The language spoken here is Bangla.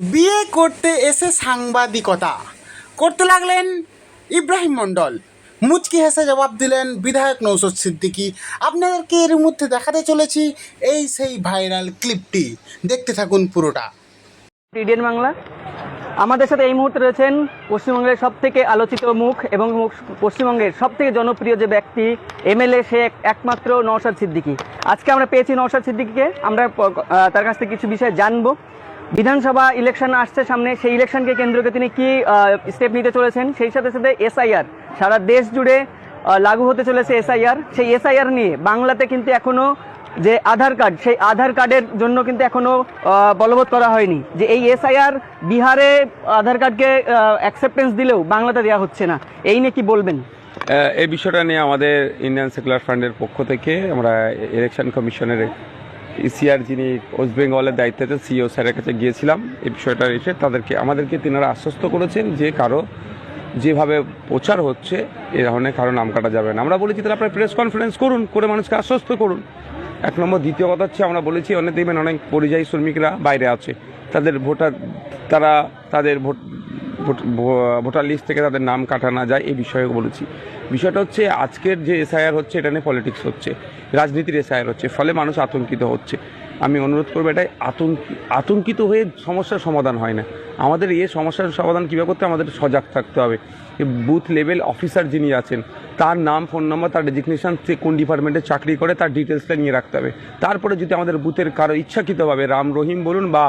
বিয়ে করতে এসে সাংবাদিকতা। করতে লাগলেন ইব্রাহিম মণ্ডল। মুচকি হেসে জবাব দিলেন বিধায়ক নৌসদ সিদ্দিকী, আপনাদেরকে এর মধ্যে দেখাতে চলেছি এই সেই ভাইরাল ক্লিপটি। দেখতে থাকুন পুরোটা। ইডিএন বাংলা। আমাদের সাথে এই মুহূর্তে রয়েছেন পশ্চিমবঙ্গের সব থেকে আলোচিত মুখ এবং পশ্চিমবঙ্গের সব থেকে জনপ্রিয় যে ব্যক্তি, এমএলএ সে এক- একমাত্র নওশাদ সিদ্দিকী। আজকে আমরা পেয়েছি নওশাদ সিদ্দিকিকে। আমরা তার কাছ থেকে কিছু বিষয় জানব। বিধানসভা ইলেকশন আসছে সামনে সেই ইলেকশনকে কেন্দ্রকে তিনি কি স্টেপ নিতে চলেছেন? সেই সাথে সাথে এসআইআর সারা দেশ জুড়ে লাগু হতে চলেছে এসআইআর সেই এসআইআর নিয়ে বাংলাতে কিন্তু এখনও যে আধার কার্ড সেই আধার কার্ডের জন্য কিন্তু এখনও আহ, বলবৎ করা হয়নি। যে এই এসআইআর বিহারে আধার কার্ডকে অ্যাকসেপ্টেন্স দিলেও বাংলাতে দেওয়া হচ্ছে না। এই নিয়ে কি বলবেন? এই বিষয়টা নিয়ে আমাদের ইন্ডিয়ান সেকুলার ফান্ডের পক্ষ থেকে আমরা ইলেকশন কমিশনের ইসিআর যিনি ওয়েস্ট বেঙ্গলের দায়িত্বে আছেন সিও স্যারের কাছে গিয়েছিলাম, এই বিষয়টা এসে তাদেরকে, আমাদেরকে তিনারা আশ্বস্ত করেছেন যে কারও যেভাবে প্রচার হচ্ছে, এ ধরনের কারও নাম কাটা যাবে না। আমরা বলেছি, তাহলে আপনার প্রেস কনফারেন্স করুন, করে মানুষকে আশ্বস্ত করুন। এক নম্বর, দ্বিতীয় কথা হচ্ছে, আমরা বলেছি, অনেক দেখবেন অনেক পরিযায়ী শ্রমিকরা বাইরে আছে। তাদের ভোটার, তারা তাদের ভোট ভোটার লিস্ট থেকে তাদের নাম কাটা না যায়, এই বিষয়ে বলেছি। বিষয়টা হচ্ছে, আজকের যে এসআইআর হচ্ছে, এটা নিয়ে পলিটিক্স হচ্ছে, রাজনীতির এসআইআর হচ্ছে, ফলে মানুষ আতঙ্কিত হচ্ছে। আমি অনুরোধ করব এটাই, আতঙ্ক, আতঙ্কিত হয়ে সমস্যার সমাধান হয় না। আমাদের এই সমস্যার সমাধান কীভাবে করতে আমাদের সজাগ থাকতে হবে। বুথ লেভেল অফিসার যিনি আছেন, তার নাম, ফোন নম্বর, তার রেজিগনেশন সে কোন ডিপার্টমেন্টে চাকরি করে, তার ডিটেলসটা নিয়ে রাখতে হবে। তারপরে যদি আমাদের বুথের কারও ইচ্ছাকৃতভাবে, রাম, রহিম বলুন বা